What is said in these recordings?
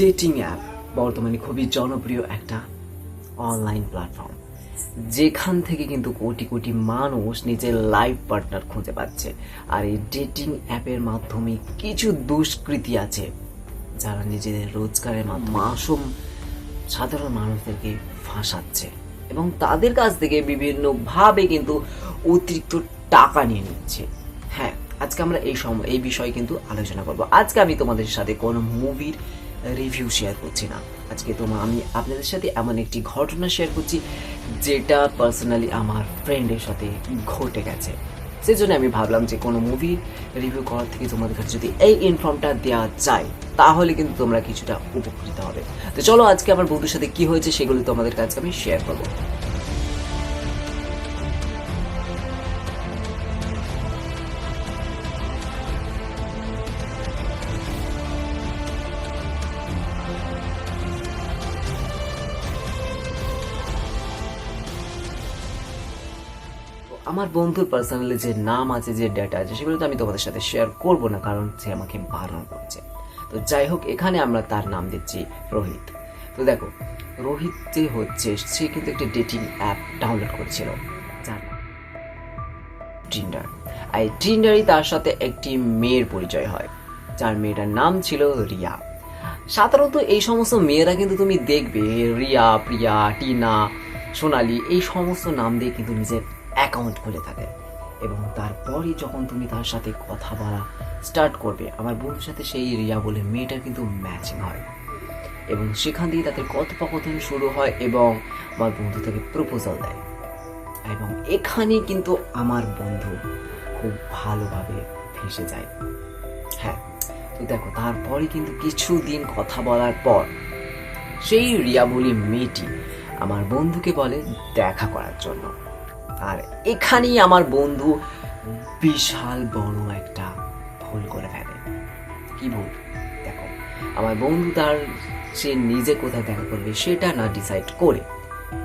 Dating app বর্তমানে খুবই জনপ্রিয় একটা অনলাইন প্ল্যাটফর্ম যেখান থেকে কিন্তু কোটি কোটি মানুষ নিজের লাইফ পার্টনার খুঁজে পাচ্ছে। আর এই ডেটিং অ্যাপের মাধ্যমে কিছু দুষ্কৃতী আছে, যারা নিজেদের রোজগারের মাসুম সাধারণ মানুষদেরকে ফাঁসাচ্ছে এবং তাদের কাছ থেকে বিভিন্নভাবে কিন্তু অতিরিক্ত টাকা নিয়ে নিচ্ছে। হ্যাঁ আজকে আমরা এই সম, এই বিষয়ে কিন্তু আলোচনা করব। আজকে আমি তোমাদের সাথে কোনো মুভির রিভিউ শেয়ার করছি না। আজকে তোমার আমি আপনাদের সাথে এমন একটি ঘটনা শেয়ার করছি, যেটা পার্সোনালি আমার ফ্রেন্ডের সাথে ঘটে গেছে। সেজন্য আমি ভাবলাম যে কোনো মুভি রিভিউ করার থেকে তোমাদের কাছে যদি এই ইনফর্মটা দেওয়া যায়, তাহলে কিন্তু তোমরা কিছুটা উপকৃত হবে। তো চলো আজকে আমার বন্ধুর সাথে কি হয়েছে সেগুলো তোমাদের কাছে আমি শেয়ার করব। আমার বন্ধুর পার্সোনালি যে নাম আছে, যে ডেটা আছে, সেগুলো তো আমি তোমাদের সাথে শেয়ার করব না, কারণ সে আমাকে বারণ করছে। তো যাই হোক, এখানে আমরা তার নাম দিচ্ছি রোহিত। তো দেখো, রোহিত যে হচ্ছে, সে কিন্তু একটি ডেটিং অ্যাপ ডাউনলোড করেছিল, যার টিন্ডার আর এই টিন্ডারই তার সাথে একটি মেয়ের পরিচয় হয়, যার মেয়েটার নাম ছিল রিয়া। সাধারণত এই সমস্ত মেয়েরা কিন্তু তুমি দেখবে, রিয়া, প্রিয়া, টিনা, সোনালি, এই সমস্ত নাম দিয়ে কিন্তু নিজের অ্যাকাউন্ট খুলে থাকে। এবং তারপরই যখন তুমি তার সাথে কথা বলা স্টার্ট করবে, আমার বন্ধুর সাথে সেই রিয়া বলে মেয়েটার কিন্তু ম্যাচিং হয়। এবং সেখান দিয়ে তাদের কথোপকথন শুরু হয় এবং আমার বন্ধু তাকে প্রপোজাল দেয়। এবং এখানে কিন্তু আমার বন্ধু খুব ভালোভাবে ফেসে যায়। হ্যাঁ তো দেখো, তারপরে কিন্তু কিছুদিন কথা বলার পর সেই রিয়া বলি মেয়েটি আমার বন্ধুকে বলে দেখা করার জন্য। আর এখানেই আমার বন্ধু বিশাল বড় একটা ভুল করে ফেলে। কি ভুল দেখো, আমার বন্ধু তার সে নিজে কোথায় দেখা করবে সেটা না ডিসাইড করে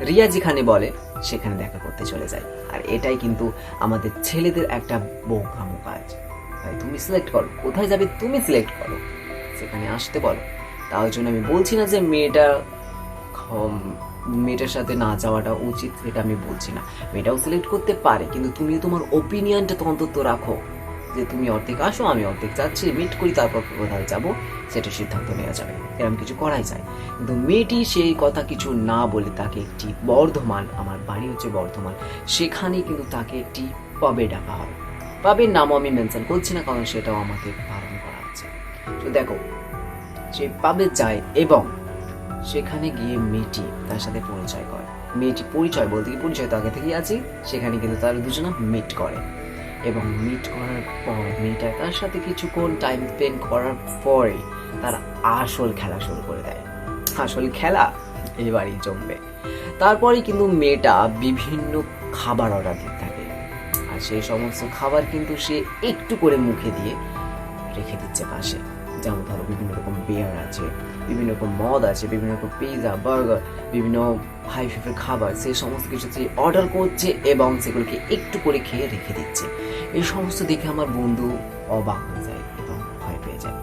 রিয়া যেখানে বলে সেখানে দেখা করতে চলে যায়। আর এটাই কিন্তু আমাদের ছেলেদের একটা বোকামো কাজ। ভাই, তুমি সিলেক্ট করো। কোথায় যাবে তুমি সিলেক্ট করো। সেখানে আসতে বলো। তার জন্য আমি বলছি না যে মেয়েটা মেয়েটার সাথে না যাওয়াটা উচিত সেটা আমি বলছি না। মেয়েটাও সিলেক্ট করতে পারে, কিন্তু তুমি তোমার ওপিনিয়নটা তো অন্তত রাখো যে তুমি অর্ধেক আসো, আমি অর্ধেক যাচ্ছি মিট করি, তারপর কোথায় যাব, সেটা সিদ্ধান্ত নেওয়া যাবে। এরকম কিছু করাই যায়। কিন্তু মেয়েটি সেই কথা কিছু না বলে তাকে একটি বর্ধমান, আমার বাড়ি হচ্ছে বর্ধমান, সেখানে কিন্তু তাকে একটি পবে ডাকা হয় পাবের নামও আমি মেনশন করছি না, কারণ সেটাও আমাকে বারণ করা আছে তো দেখো, সে পাবে যায় এবং সেখানে গিয়ে মেয়েটি তার সাথে পরিচয় করে। মেয়েটি পরিচয় বলতে কি পরিচয়? তো আগে থেকেই আছে। সেখানে কিন্তু তারা দুজনে মিট করে। এবং মিট করার পর মেয়েটা তার সাথে কিছুক্ষণ টাইম স্পেন্ড করার পরে তার আসল খেলা শুরু করে দেয়। আসল খেলা এবারই জমবে। তারপরে কিন্তু মেয়েটা বিভিন্ন খাবার অর্ডার দিতে থাকে। আর সেই সমস্ত খাবার কিন্তু সে একটু করে মুখে দিয়ে রেখে দিচ্ছে পাশে। যেমন ধরো বিভিন্ন রকম বিয়ার আছে, বিভিন্ন রকম মদ আছে, বিভিন্ন রকম পিৎজা বার্গার বিভিন্ন হাই ফেফের খাবার সেই সমস্ত কিছু সে অর্ডার করছে এবং সেগুলোকে একটু করে খেয়ে রেখে দিচ্ছে। এই সমস্ত দেখে আমার বন্ধু অবাক হয়ে যায় এবং ভয় পেয়ে যায়।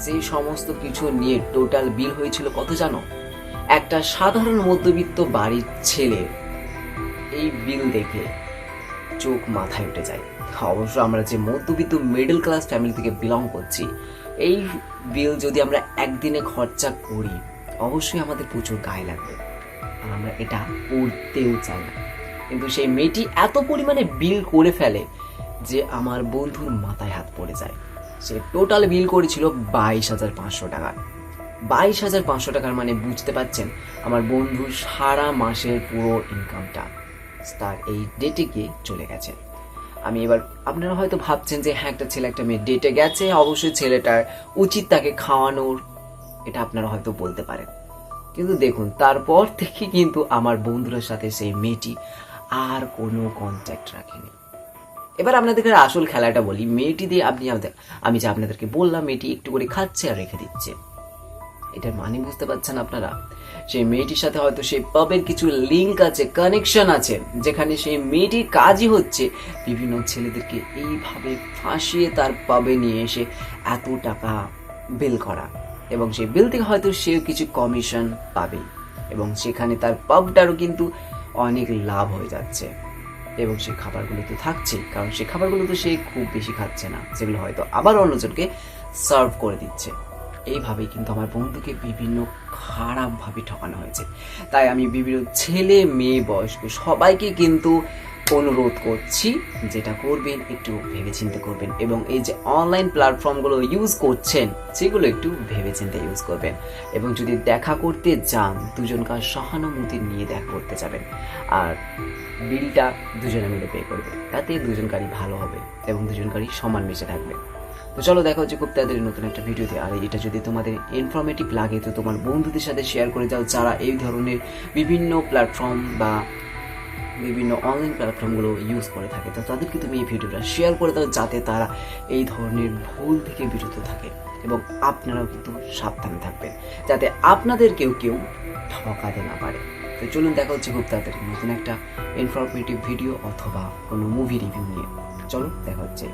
সেই সমস্ত কিছু নিয়ে টোটাল বিল হয়েছিল কত জানো? একটা সাধারণ মধ্যবিত্ত বাড়ির ছেলে এই বিল দেখে চোখ মাথায় উঠে যায়। অবশ্য আমরা যে মধ্যবিত্ত মিডল ক্লাস ফ্যামিলি থেকে বিলং করছি এই বিল যদি আমরা একদিনে খরচা করি, অবশ্যই আমাদের প্রচুর গায়ে লাগবে। আর আমরা এটা করতেও চাই না। কিন্তু সেই মেয়েটি এত পরিমাণে বিল করে ফেলে যে আমার বন্ধুর মাথায় হাত পড়ে যায়। সে টোটাল বিল করেছিল বাইশ হাজার পাঁচশো টাকা। বাইশ হাজার পাঁচশো টাকার মানে বুঝতে পারছেন আমার বন্ধুর সারা মাসের পুরো ইনকামটা তার এই ডেটে গিয়ে চলে গেছে। আমি এবার, আপনারা হয়তো ভাবছেন যে হ্যাঁ একটা ছেলে, একটা মেয়ে ডেটে গেছে, অবশ্যই ছেলেটার উচিত তাকে খাওয়ানোর, এটা আপনারা হয়তো বলতে পারেন। কিন্তু দেখুন, তারপর থেকে কিন্তু আমার বন্ধুদের সাথে সেই মেয়েটি আর কোনো কন্ট্যাক্ট রাখেনি। এবার আপনাদেরকে আসল খেলাটা বলি। মেয়েটি দিয়ে আপনি আমি যে আপনাদেরকে বললাম, মেয়েটি একটু করে খাচ্ছে আর রেখে দিচ্ছে। এটার মানে বুঝতে পারছেন আপনারা? সেই মেয়েটির সাথে হয়তো সেই পাবের কিছু লিঙ্ক আছে কানেকশন আছে, যেখানে সেই মেয়েটির কাজই হচ্ছে বিভিন্ন ছেলেদেরকে এইভাবে ফাঁসিয়ে তার পাবে নিয়ে এসে এত টাকা বিল করা। এবং সেই বিল থেকে হয়তো সেও কিছু কমিশন পাবে। এবং সেখানে তার পাবটারও কিন্তু অনেক লাভ হয়ে যাচ্ছে। এবং সেই খাবারগুলো তো থাকছে কারণ সেই খাবারগুলো তো সে খুব বেশি খাচ্ছে না সেগুলো হয়তো আবার অন্যজনকে সার্ভ করে দিচ্ছে। এইভাবেই কিন্তু আমার বন্ধুকে বিভিন্ন খারাপভাবে ঠকানো হয়েছে। তাই আমি বিভিন্ন ছেলে মেয়ে বয়স্ক সবাইকে কিন্তু অনুরোধ করছি যেটা করবেন, একটু ভেবেচিন্তে করবেন এবং এই যে অনলাইন প্ল্যাটফর্মগুলো ইউজ করছেন, সেগুলো একটু ভেবেচিন্তে ইউজ করবেন এবং যদি দেখা করতে যান দুজনকার সহানুভূতি নিয়ে দেখা করতে যাবেন আর বিলটা দুজনে মিলে পে করবে তাতে দুজনকারই ভালো হবে এবং দুজনকারই সমান মিশে থাকবে। তো চলো দেখা হচ্ছে খুব তাড়াতাড়ি নতুন একটা ভিডিওতে। আর এটা যদি তোমাদের ইনফরমেটিভ লাগে, তো তোমার বন্ধুদের সাথে শেয়ার করে যাও যারা এই ধরনের বিভিন্ন প্ল্যাটফর্ম বা বিভিন্ন অনলাইন প্ল্যাটফর্মগুলো ইউজ করে থাকে। তো তাদেরকে তুমি এই ভিডিওটা শেয়ার করে দাও যাতে তারা এই ধরনের ভুল থেকে বিরত থাকে এবং আপনারাও কিন্তু সাবধানে থাকবেন, যাতে আপনাদেরকেও কেউ ঠকাতে না পারে। তো চলুন দেখা হচ্ছে খুব তাড়াতাড়ি নতুন একটা ইনফরমেটিভ ভিডিও অথবা কোনো মুভি রিভিউ নিয়ে। চলো দেখা হচ্ছে।